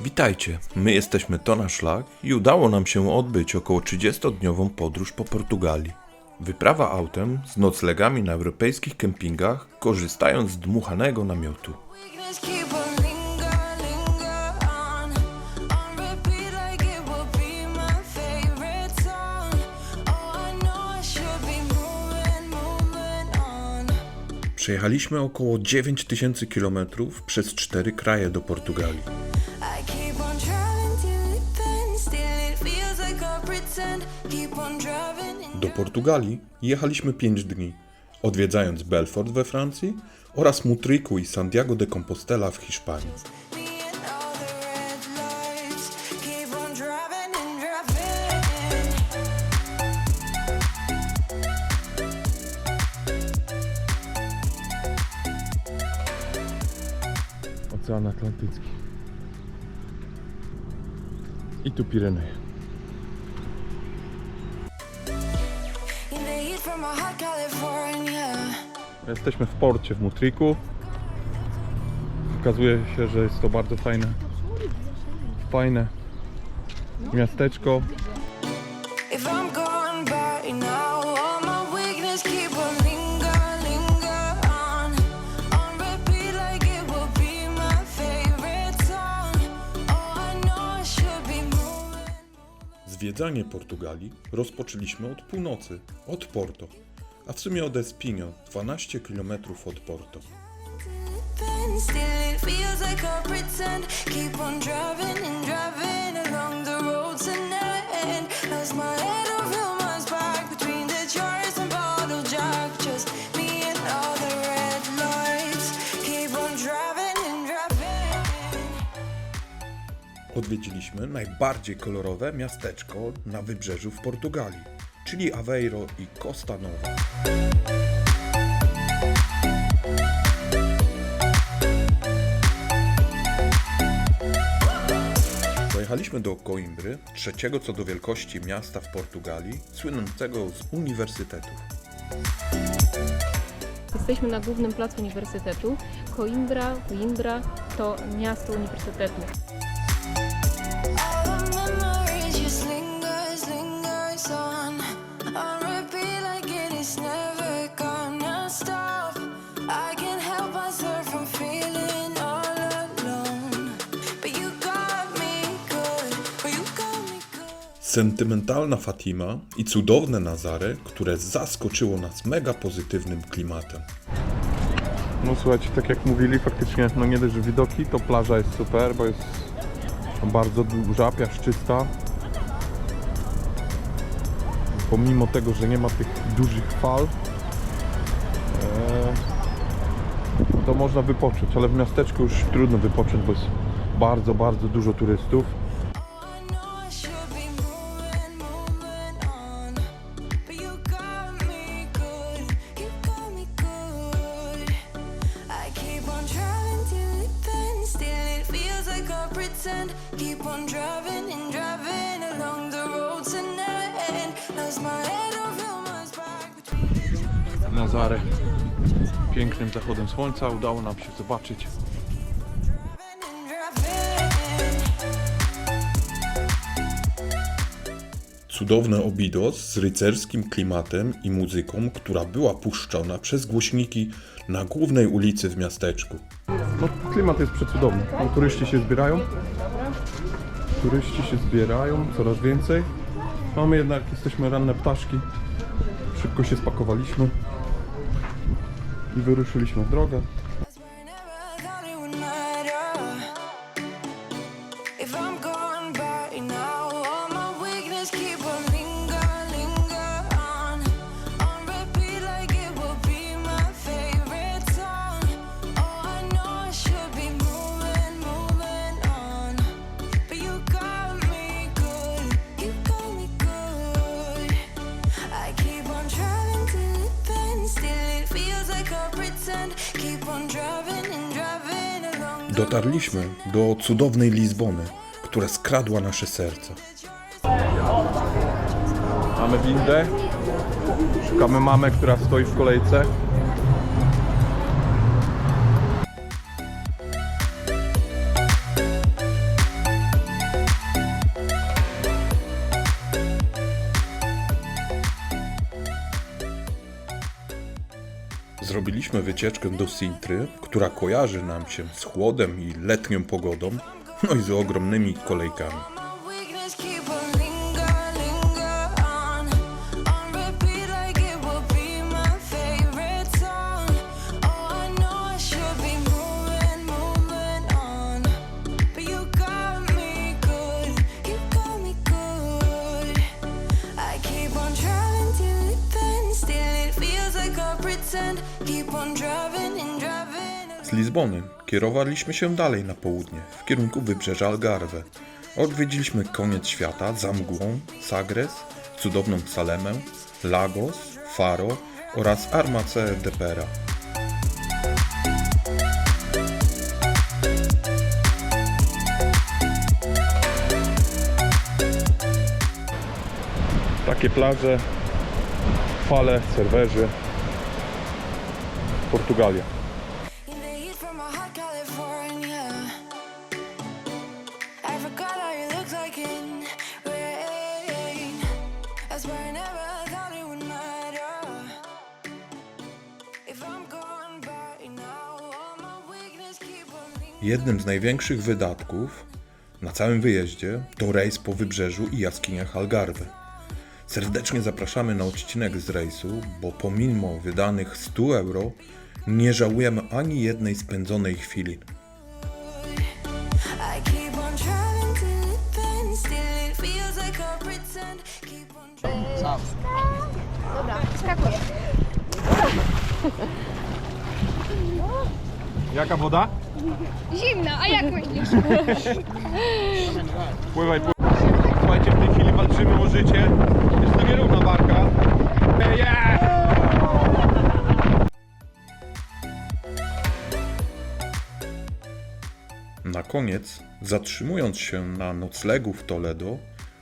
Witajcie, my jesteśmy Tona Szlak i udało nam się odbyć około 30-dniową podróż po Portugalii. Wyprawa autem z noclegami na europejskich kempingach, korzystając z dmuchanego namiotu. Przejechaliśmy około 9000 km przez cztery kraje do Portugalii. Do Portugalii jechaliśmy 5 dni, odwiedzając Belfort we Francji oraz Mutriku i Santiago de Compostela w Hiszpanii. Ocean Atlantycki. I tu California. Jesteśmy w porcie w Mutriku. Okazuje się, że jest to bardzo fajne, fajne miasteczko. Zwiedzanie Portugalii rozpoczęliśmy od północy, od Porto, a w sumie od Espinho, 12 km od Porto. My head Odwiedziliśmy najbardziej kolorowe miasteczko na wybrzeżu w Portugalii, czyli Aveiro i Costa Nova. Pojechaliśmy do Coimbry, trzeciego co do wielkości miasta w Portugalii, słynącego z uniwersytetów. Jesteśmy na głównym placu uniwersytetu. Coimbra, Coimbra to miasto uniwersytetu. Sentymentalna Fatima i cudowne Nazare, które zaskoczyło nas mega pozytywnym klimatem. No słuchajcie, tak jak mówili, faktycznie no nie dość, że widoki, to plaża jest super, bo jest bardzo duża, piaszczysta. Pomimo tego, że nie ma tych dużych fal, e, to można wypocząć, ale w miasteczku już trudno wypocząć, bo jest bardzo, bardzo dużo turystów. Pretend. Keep on driving and driving along the road to end. Lost my head over my back between the Nazarę pięknym zachodem słońca udało nam się zobaczyć. Cudowne Obidos z rycerskim klimatem i muzyką, która była puszczona przez głośniki na głównej ulicy w miasteczku. No, klimat jest przecudowny. Tam turyści się zbierają. Turyści się zbierają coraz więcej. Mamy jednak, jesteśmy ranne ptaszki. Szybko się spakowaliśmy i wyruszyliśmy w drogę. Dotarliśmy do cudownej Lizbony, która skradła nasze serca. Mamy windę. Szukamy mamę, która stoi w kolejce. Zrobiliśmy wycieczkę do Sintry, która kojarzy nam się z chłodem i letnią pogodą, no i z ogromnymi kolejkami. Lizbony kierowaliśmy się dalej na południe, w kierunku wybrzeża Algarve. Odwiedziliśmy koniec świata za mgłą, Sagres, cudowną Salemę, Lagos, Faro oraz Armace de Pera. Takie plaże, fale, serwerzy. Portugalia. A hot California. I forgot how you look like in rain. I swear I never thought it would matter. If I'm gone by now, all my weakness keep on. Jednym z największych wydatków na całym wyjeździe to rejs po wybrzeżu i jaskiniach Algarve. Serdecznie zapraszamy na odcinek z rejsu, bo pomimo wydanych 100 euro nie żałujemy ani jednej spędzonej chwili. Driving. Dobra, skakuję. Jaka woda? Zimna, a jak myślisz? Pływaj, pływaj. Słuchajcie, w tej chwili walczymy o życie. Jest to nierówna walka. Yeah! Na koniec, zatrzymując się na noclegu w Toledo,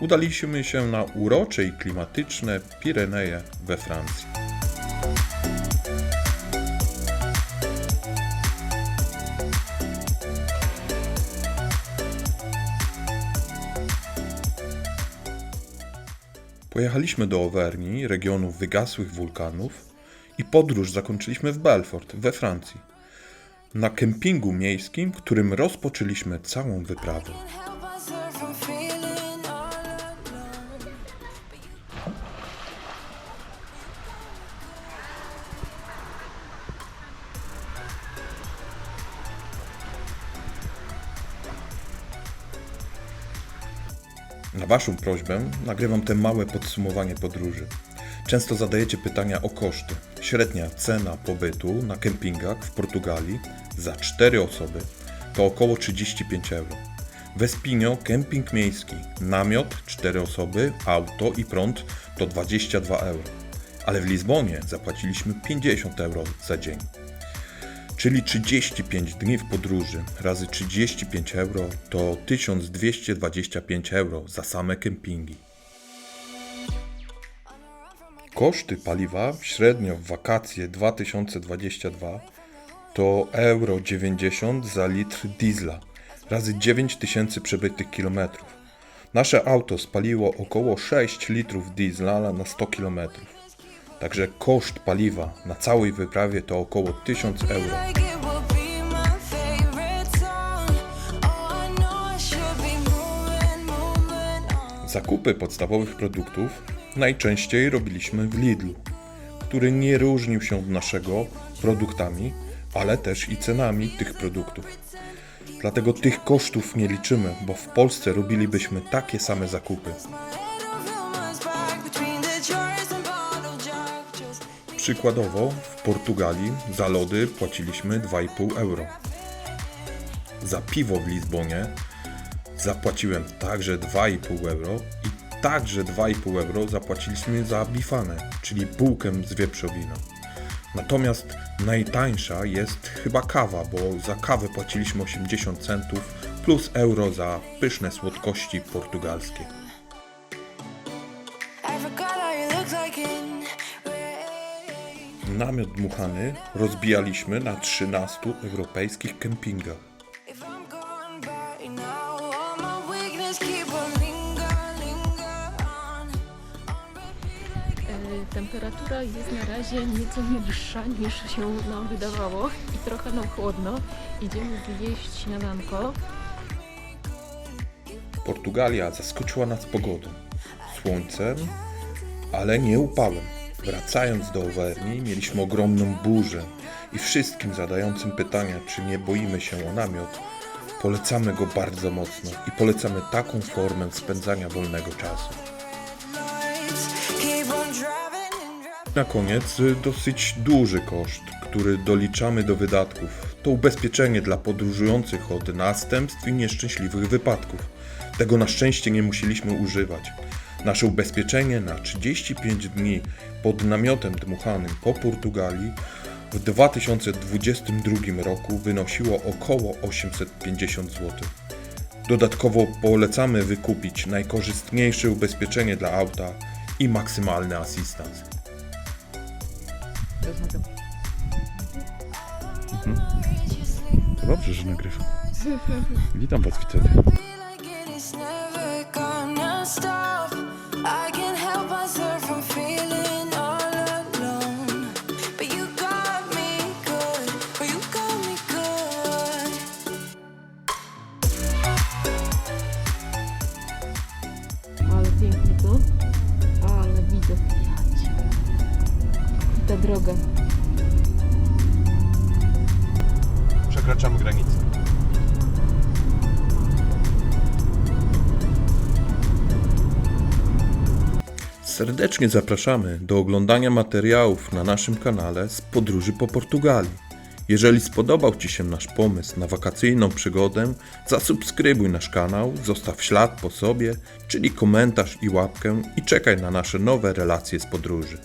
udaliśmy się na urocze i klimatyczne Pireneje we Francji. Pojechaliśmy do Auvergne, regionu wygasłych wulkanów i podróż zakończyliśmy w Belfort, we Francji. Na kempingu miejskim, którym rozpoczęliśmy całą wyprawę. Na Waszą prośbę nagrywam te małe podsumowanie podróży. Często zadajecie pytania o koszty. Średnia cena pobytu na kempingach w Portugalii za 4 osoby to około 35 euro. W Espinho kemping miejski, namiot 4 osoby, auto i prąd to 22 euro. Ale w Lizbonie zapłaciliśmy 50 euro za dzień. Czyli 35 dni w podróży razy 35 euro to 1225 euro za same kempingi. Koszty paliwa średnio w wakacje 2022 to euro 90 za litr diesla razy 9000 przebytych kilometrów. Nasze auto spaliło około 6 litrów diesla na 100 kilometrów. Także koszt paliwa na całej wyprawie to około 1000 euro. Zakupy podstawowych produktów najczęściej robiliśmy w Lidlu, który nie różnił się od naszego produktami, ale też i cenami tych produktów. Dlatego tych kosztów nie liczymy, bo w Polsce robilibyśmy takie same zakupy. Przykładowo w Portugalii za lody płaciliśmy 2,5 euro. Za piwo w Lizbonie zapłaciłem także 2,5 euro i także 2,5 euro zapłaciliśmy za bifanę, czyli bułkę z wieprzowiny. Natomiast najtańsza jest chyba kawa, bo za kawę płaciliśmy 80 centów plus euro za pyszne słodkości portugalskie. Namiot dmuchany rozbijaliśmy na 13 europejskich kempingach. Jest na razie nieco niższa niż się nam wydawało i trochę nam chłodno. Idziemy zjeść śniadanko. Portugalia zaskoczyła nas pogodą, słońcem, ale nie upałem. Wracając do Auverni mieliśmy ogromną burzę i wszystkim zadającym pytania, czy nie boimy się o namiot, polecamy go bardzo mocno i polecamy taką formę spędzania wolnego czasu. Na koniec y, dosyć duży koszt, który doliczamy do wydatków. To ubezpieczenie dla podróżujących od następstw i nieszczęśliwych wypadków. Tego na szczęście nie musieliśmy używać. Nasze ubezpieczenie na 35 dni pod namiotem dmuchanym po Portugalii w 2022 roku wynosiło około 850 zł. Dodatkowo polecamy wykupić najkorzystniejsze ubezpieczenie dla auta i maksymalny asystans. To dobrze, że nagrywam. Witam was widzowie. Przekraczamy granicę. Serdecznie zapraszamy do oglądania materiałów na naszym kanale z podróży po Portugalii. Jeżeli spodobał Ci się nasz pomysł na wakacyjną przygodę, zasubskrybuj nasz kanał, zostaw ślad po sobie, czyli komentarz i łapkę i czekaj na nasze nowe relacje z podróży.